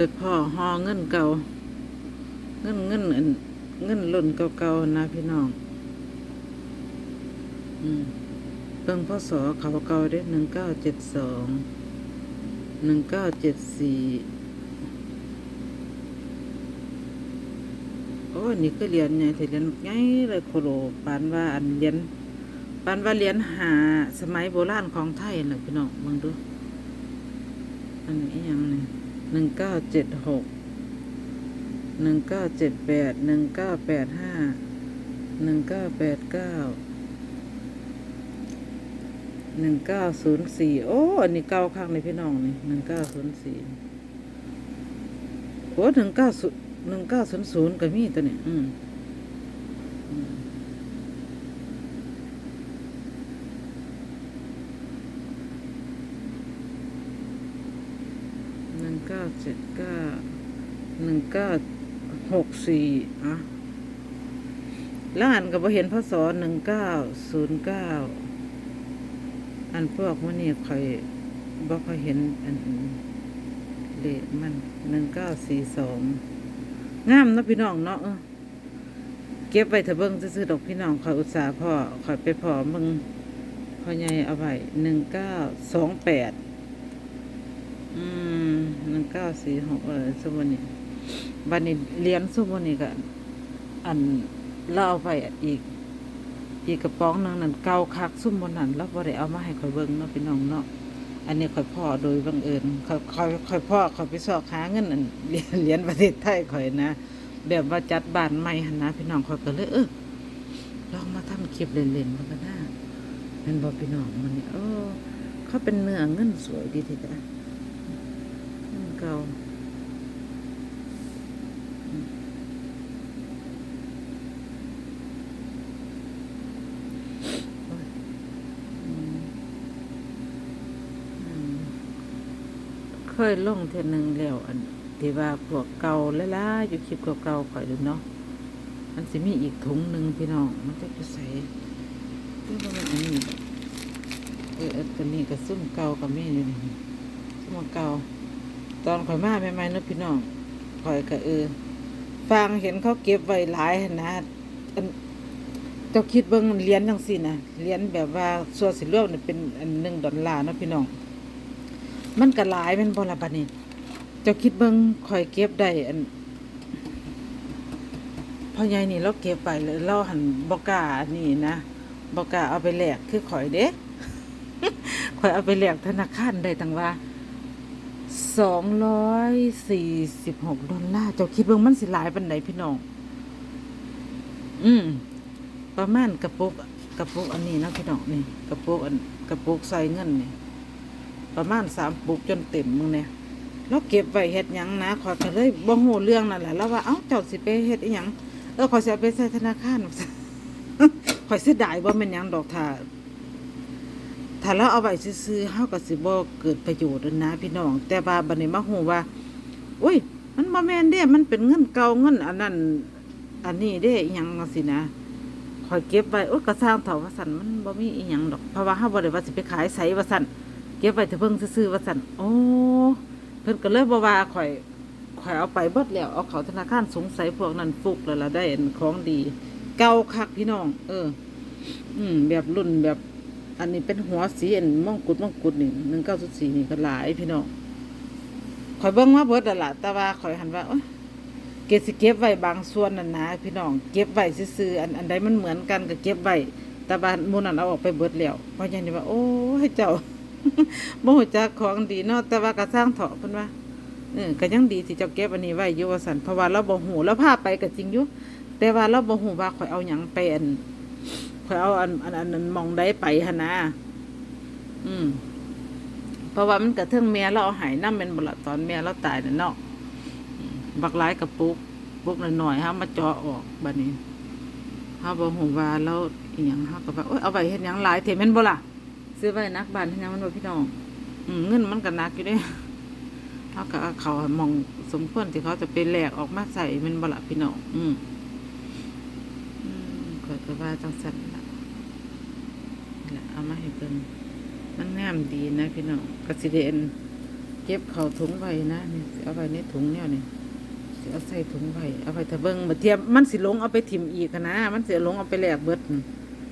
ไปพ่อหอเงินเก่า เงินเงินอันเงินล่นเก่าๆนะพี่น้อง อืมเบิ่งพ่อสอเขาเก่าเด้หนึ่งเก้าเจ็ดสองหนึ่งเก้าเจ็ดสี่โอ้นี่ก็เรียนไงแต่เรียนไงเลยโคโลปานว่าอันเรียนปานว่าเรียนหาสมัยโบราณของไทยนะพี่น้องมึงดูอันนี้ยังนี่ หนึ่งเก้าเจ็ดหกหนึ่งเก้าเจ็ดแปดหนึ่งเก้าแปดห้าหนึ่งเก้าแปดเก้าหนึ่งเก้าศูนย์สี่โอ้อันนี้เก้าข้างในพี่น้องนี่หนึ่งเก้าศูนย์สี่โอ้หนึ่งเก้าศูนย์หนึ่งเก้าศูนย์ศูนย์ก็มีตัวนี้อืมอืมหนึ่ง เก้าเจ็ดเก้าหนึ่งเก้าหกสี่อะแล้วอันก็บ่เห็นพศหนึ่งเก้าศูนย์เก้าอันพวกมันนี่คอยบ่ค่อยเห็นอันเลขมันหนึ่งเก้าสี่สองงามนะพี่น้องเนาะเก็บไว้เถอะเบิ่งซื่อดอกพี่น้องคอยอุตส่าห์พ่อคอยไปพอมึงพ่อใหญ่เอาไว้หนึ่งเก้าสองแปด อืมหนึ่งเก้าสี่หกเออสมมุตินี่บันนี้เรียนสมมุตินี่ก็อันเล่าเอาไปอีก อีกกระป๋องหนึงนั่นเก่าคักซุ่มบนนั้นแล้วบ่ได้เอามาให้ข่อยเบิ่งเนาะพี่น้องเนาะอันนี้ข่อยพ่อโดยบังเอิญข่อยข่อยข่อยพ่อข่อยไปสอกหาเงินอันเรียนเรียนประเทศไทยข่อยนะแบบว่าจัดบ้านใหม่หันนะพี่น้องข่อยก็เลยเออลองมาทำคลิปเล่นๆมันก็น่าเป็นบ่พี่น้องมันเนี่เออเขาเป็นเนื้อเงินสวยดีทีเดียว เก่าเคยลงเทนึงแล้วอันที่ว่าพวกเก่าแล้วล่ะอยู่คลิปเก่าๆข่อยดูเนาะมันสิมีอีกถุงหนึ่งพี่น้องมันจะไปใส่เรื่งว่ามันอันนี้เออเออตัวนี้ก็ซุ่มเก่ากับมีอยู่นี่ซุ่มเก่า ตอนข่อยมาใหม่ๆเนาะพี่น้องข่อยก็เออฟังเห็นเขาเก็บไว้หลายหนะเจ้าคิดเบิ่งเหรียญจังซี่นะเหรียญแบบว่าส่วนสิรวมนี่ยเป็นอันหนึ่งดอลลาร์เนาะพี่น้อง มันก็หลายแมันบ่ละบัดนี้เจ้าคิดเบิ่งข่อยเก็บได้อันพ่อใหญ่นี่เราเก็บไปเลยเราหันบ่กาอันนี่นะบ่กาเอาไปแลกคือข่อยเด้ข่อยเอาไปแลกธนาคารได้ตั้งว่า สองร้อยสี่สิบหกดอลลาร์เจ้าคิดเบิ่งมันสิหลายปันไหนพี่น้อง อืม ประมาณกระปุกกระปุกอันนี้นะพี่น้องนี่กระปุกอันกระปุกใส่เงินนี่ประมาณสามปุกจนเต็มมึงเนี่ยแล้วเก็บไว้เฮ็ดหยังนะขอยก็เลยบ่ฮู้เรื่องนั่นแหละแล้วว่าเอ้าเจ้าสิไปเฮ็ดอีหยังเออขอยสิเอาไปใส่ธนาคารขอยเสียดายบ่แม่นหยังดอกถ้า ถ้าเราเอาไว้ซื้อๆเฮาก็สิบ่เกิดประโยชน์นะพี่น้อง แต่ว่าบัดนี้มาฮู้ว่าอุ้ย มันบ่แม่นเด้ มันเป็นเงินเก่าเงินอันนั้นอันนี้เด้อีหยังจังซี่นะข่อยเก็บไว้โอ้ยก็สร้างเถาว่าซั่นมันบ่มีอีหยังดอกเพราะว่าเฮาบ่ได้ว่าสิไปขายไสว่าซั่นเก็บไว้แต่เพิ่งซื่อๆว่าซั่นโอ้เพิ่นก็เลยบ่ว่าข่อยข่อยเอาไปเบิดแล้วเอาเขาธนาคารสงสัยพวกนั้นฟุกแล้วล่ะได้ของดี เก่าคักพี่น้อง เออ อืมแบบรุ่นแบบ อันนี้เป็นหัวสีอันมงกุฎมงกุฎนี่หนึ่งเก้าสุดสี่นี่ก็หลายพี่น้องข่อยเบิ่งมาเบิดล้วล่ะแต่ว่าข่อยหันว่าโอ๊ยเก็บสิเก็บไว้บางส่วนนั่นนะพี่น้องเก็บไว้ซื่ออันอันใดมันเหมือนกันก็เก็บไว้แต่บานมูนั้นเอาออกไปเบิดแล้วเพราะฉะนั้นว่า โอ้ยเจ้าบ่ฮู้จักของดีเนาะแต่ว่าก็สร้างเถาะเพิ่นว่าเออก็ยังดีที่เจ้าเก็บอันนี้ไว้อยู่ว่าซั่นเพราะว่าเราบ่ฮู้เราพาไปก็จริงอยู่แต่ว่าเราบ่ฮู้ว่าข่อยเอาหยังไปอัน ข่อเอาอันอันอันนั้นมองได้ไปหนนะ อืม เพราะว่ามันกระเทิงแม่เราเอาหายน้ำเป็นบละตอนแม่เราตายน่ะเนาะอืมบักหลายกระปุกปุกหน่อยๆฮะมาเจาะออกบัดนี้ฮาบ่ฮู้ว่าเราอีหยังฮาก็ว่าโอ๊ยเอาไว้เฮ็ดหยังหลายเทม่นบ่ล่ะซื้อไว้นักบ้านเฮ็ดหยังมันบ่พี่น้องอืมเงินมันก็หนักอยู่เด้เฮาก็เขามองสมควรที่เขาจะไปแหลกออกมาใส่ม่นบ่ล่ะพี่น้องอืมอืมข้อยก็ว่าจังซั่น ละเอามาให้เบิ่งมันงามดีนะพี่น้องกระสิเดนเก็บเข้าถุงไว้นะนี่เอาไว้ในถุงเนี่ยนี่เอาใส่ถุงไว้เอาไว้ถ้าเบิ่งมาเทียมมันสิลงเอาไปถิ่มอีกนะ มันเสียลงเอาไปแลกเบิด